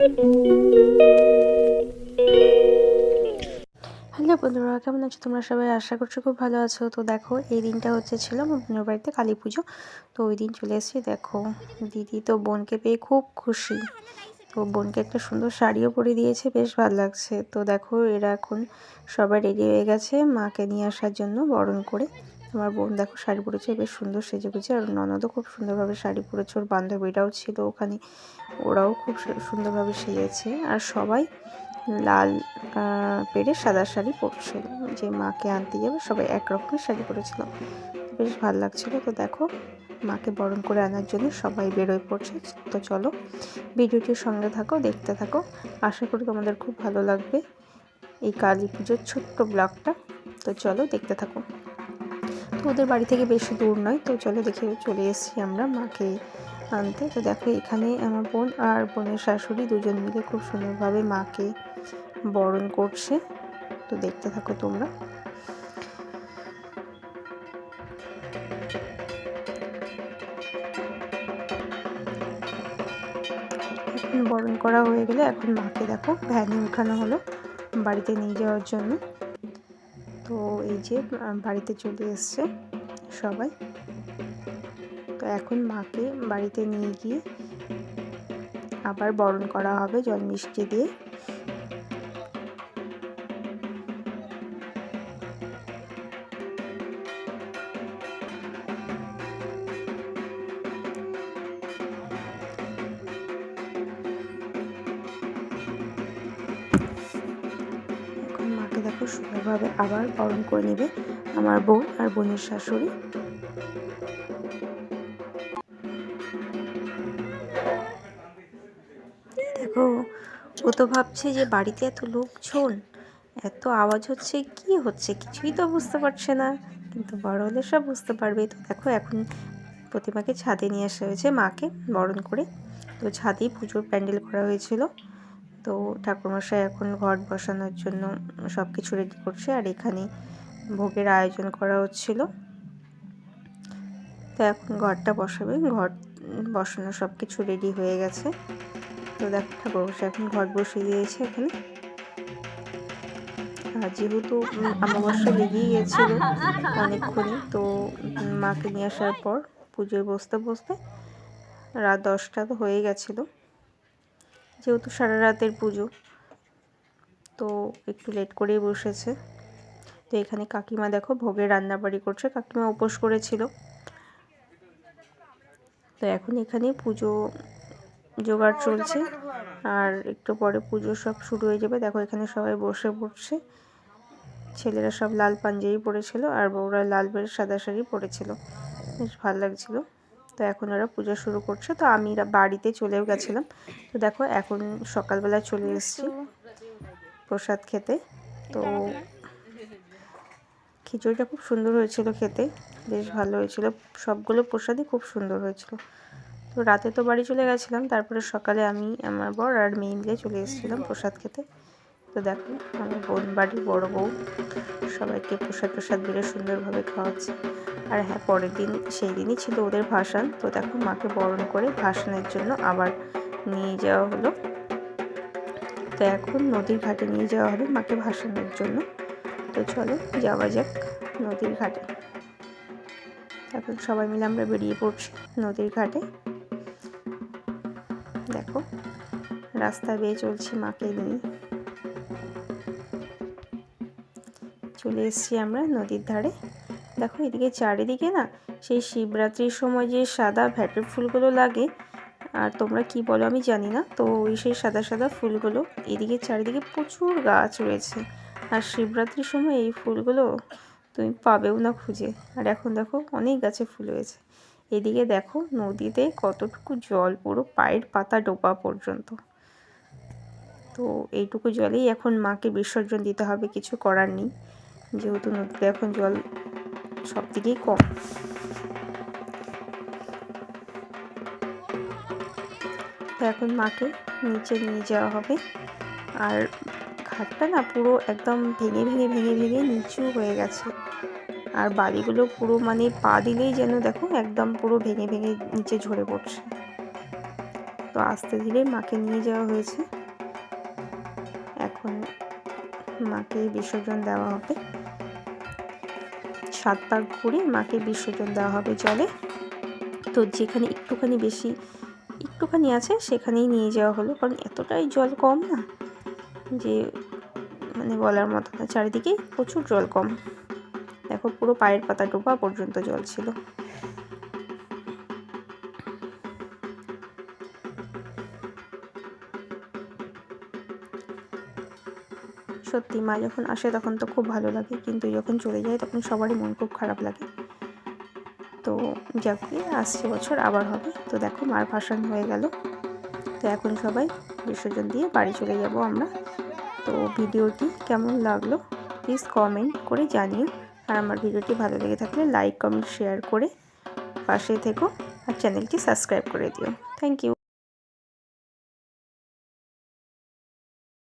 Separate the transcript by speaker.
Speaker 1: Hello বন্ধুরা, কেমন আছো তোমরা সবাই? আশা করছ খুব ভালো আছো। তো দেখো, এই দিনটা হচ্ছে ছিল বোনের বাড়িতে কালী পুজো। তো ওই দিন চলে এসেছি, দেখো, দিদি তো বোনকে পেয়ে খুব খুশি। তো বোনকে একটা সুন্দর শাড়িও পরে দিয়েছে, বেশ ভালো লাগছে। তো দেখো, এরা এখন সবাই রেডি হয়ে গেছে মাকে নিয়ে আসার জন্য বরণ করে। আমার বোন দেখো শাড়ি পরেছে, বেশ সুন্দর সেজে গুছে আর ননদও খুব সুন্দরভাবে শাড়ি পরেছে, ওর বান্ধবীরাও ছিল ওখানে, ওরাও খুব সুন্দরভাবে সেজেছে। আর সবাই লাল পেরে সাদা শাড়ি পরছিল। যে মাকে আনতে যাবে, সবাই এক রকমের শাড়ি পরেছিল। বেশ ভালো লাগছিল। তো দেখো, মাকে বরণ করে আনার জন্য সবাই বেরোয় পড়ছে। তো চলো, ভিডিওটির সঙ্গে থাকো, দেখতে থাকো। আশা করি তোমাদের খুব ভালো লাগবে এই কালী পুজোর ছোট্ট ব্লগটা। তো চলো, দেখতে থাকো। তো ওদের বাড়ি থেকে বেশি দূর নয়, তো চলো দেখে চলে এসেছি আমরা মাকে আনতে। তো দেখো, এখানে আমার বোন আর বোনের শাশুড়ি দুজন মিলে খুব সুন্দরভাবে মাকে বরণ করছে। তো দেখতে থাকো তোমরা। বরণ করা হয়ে গেলে এখন মাকে দেখো, ভ্যানে উঠানো হলো বাড়িতে নিয়ে যাওয়ার জন্য। তো এই যে বাড়িতে চলে এসছে সবাই। তো এখন মাকে বাড়িতে নিয়ে গিয়ে আবার বরণ করা হবে জল মিষ্টি দিয়ে। দেখো সুন্দরভাবে আবার বরণ করে নেবে আমার বোন আর বোনের শাশুড়ি। দেখো, ও তো ভাবছে যে বাড়িতে এত লোকজন, এত আওয়াজ হচ্ছে, কি হচ্ছে? কিছুই তো বুঝতে পারছে না। কিন্তু বড় হলে সব বুঝতে পারবে। তো দেখো, এখন প্রতিমাকে ছাদে নিয়ে আসা হয়েছে মাকে বরণ করে। তো ছাদেই পুজোর প্যান্ডেল করা হয়েছিল। তো ঠাকুরমশাই এখন ঘট বসানোর জন্য সব কিছু রেডি করছে আর এখানে ভোগের আয়োজন করা হচ্ছিল। তো এখন ঘরটা বসাবে। ঘর বসানো সব কিছু রেডি হয়ে গেছে। তো দেখো ঠাকুরমশাই এখন ঘর বসিয়ে দিয়েছে এখানে। আর যেহেতু অমাবস্যা লেগেই গেছিল অনেকক্ষণই, তো মাকে নিয়ে আসার পর পুজোয় বসতে বসতে রাত দশটা তো হয়ে গেছিল। যেহেতু সারা রাতের পুজো। তো একটু লেট করেই বসেছে। তো এখানে কাকিমা দেখো ভোগের রান্নাবাড়ি করছে। কাকিমা উপোস করেছিল। তো এখন এখানে পুজো জোগাড় চলছে। আর একটু পরে পুজো সব শুরু হয়ে যাবে। দেখো এখানে সবাই বসে পড়ছে। ছেলেরা সব লাল পাঞ্জাবি পরেছিল আর বউরা লাল বের সাদা শাড়ি পরেছিল। বেশ ভালো লাগছিল। তো এখন ওরা পুজো শুরু করছে। তো আমি বাড়িতে চলেও গেছিলাম। তো দেখো এখন সকালবেলা চলে এসেছি প্রসাদ খেতে। তো খিচুড়িটা খুব সুন্দর হয়েছিল খেতে। বেশ ভালো হয়েছিল। সবগুলো প্রসাদই খুব সুন্দর হয়েছিল। তো রাতে তো বাড়ি চলে গেছিলাম। তারপরে সকালে আমি, আমার বর আর মেয়ে মিলে চলে এসেছিলাম প্রসাদ খেতে। তো দেখো আমার বোন বাড়ির বড়ো বউ, সবাইকে প্রসাদ প্রসাদ বেড়ে সুন্দরভাবে খাওয়াচ্ছে। আর হ্যাঁ পরের দিন সেই দিনই ছিল ওদের ভাসান। তো দেখো, মাকে বরণ করে ভাসানের জন্য আবার নিয়ে যাওয়া হলো। তো এখন নদীর ঘাটে নিয়ে যাওয়া হবে মাকে ভাসানোর জন্য। তো চলো, যাওয়া যাক নদীর ঘাটে। এখন সবাই মিলে আমরা বেরিয়ে পড়ছি নদীর ঘাটে। দেখো, রাস্তা বেয়ে চলছি মাকে নিয়ে। চলে এসেছি আমরা নদীর ধারে। দেখো এদিকে চারিদিকে না সেই শিবরাত্রির সময় যে সাদা ভ্যাটের ফুলগুলো লাগে, আর তোমরা কি বলো আমি জানি না, তো ওই সেই সাদা সাদা ফুলগুলো, এদিকে চারিদিকে প্রচুর গাছ রয়েছে। আর শিবরাত্রির সময় এই ফুলগুলো তুমি পাবেও না খুঁজে। আর এখন দেখো অনেক গাছে ফুল হয়েছে। এদিকে দেখো নদীতে কতটুকু জল, পুরো পায়ের পাতা ডোবা পর্যন্ত। তো এইটুকু জলেই এখন মাকে বিসর্জন দিতে হবে, কিছু করার নেই। যেহেতু নদীতে এখন জল সব দিকেই কম। তো এখন মাকে নিচে নিয়ে যাওয়া হবে। আর ঘাটটা না পুরো একদম ভেঙে ভেঙে ভেঙে ভেঙে নিচু হয়ে গেছে। আর বালিগুলো পুরো মানে পা দিলেই যেন দেখো একদম পুরো ভেঙে ভেঙে নিচে ঝরে পড়ছে। তো আস্তে ধীরে মাকে নিয়ে যাওয়া হয়েছে। এখন মাকে বিসর্জন দেওয়া হবে। সাত পাক ঘুরে মাকে বিসর্জন দেওয়া হবে জলে। তো যেখানে একটুখানি বেশি, একটুখানি আছে সেখানেই নিয়ে যাওয়া হলো। কারণ এতটাই জল কম না যে মানে বলার মতো না। চারিদিকে প্রচুর জল কম। দেখো পুরো পায়ের পাতা ডোবা পর্যন্ত জল ছিল। সত্যি মা যখন আসে তখন তো খুব ভালো লাগে, কিন্তু যখন চলে যায় তখন সবারই মন খুব খারাপ লাগে। তো যাকে আসছে বছর, আবার হবে। তো দেখো মার ভাসান হয়ে গেল। তো এখন সবাই বিসর্জন দিয়ে বাড়ি চলে যাব আমরা। তো ভিডিওটি কেমন লাগল প্লিজ কমেন্ট করে জানিও। আর আমার ভিডিওটি ভালো লেগে থাকলে লাইক কমেন্ট শেয়ার করে পাশে থেকো। আর চ্যানেলটি সাবস্ক্রাইব করে দিও। Thank you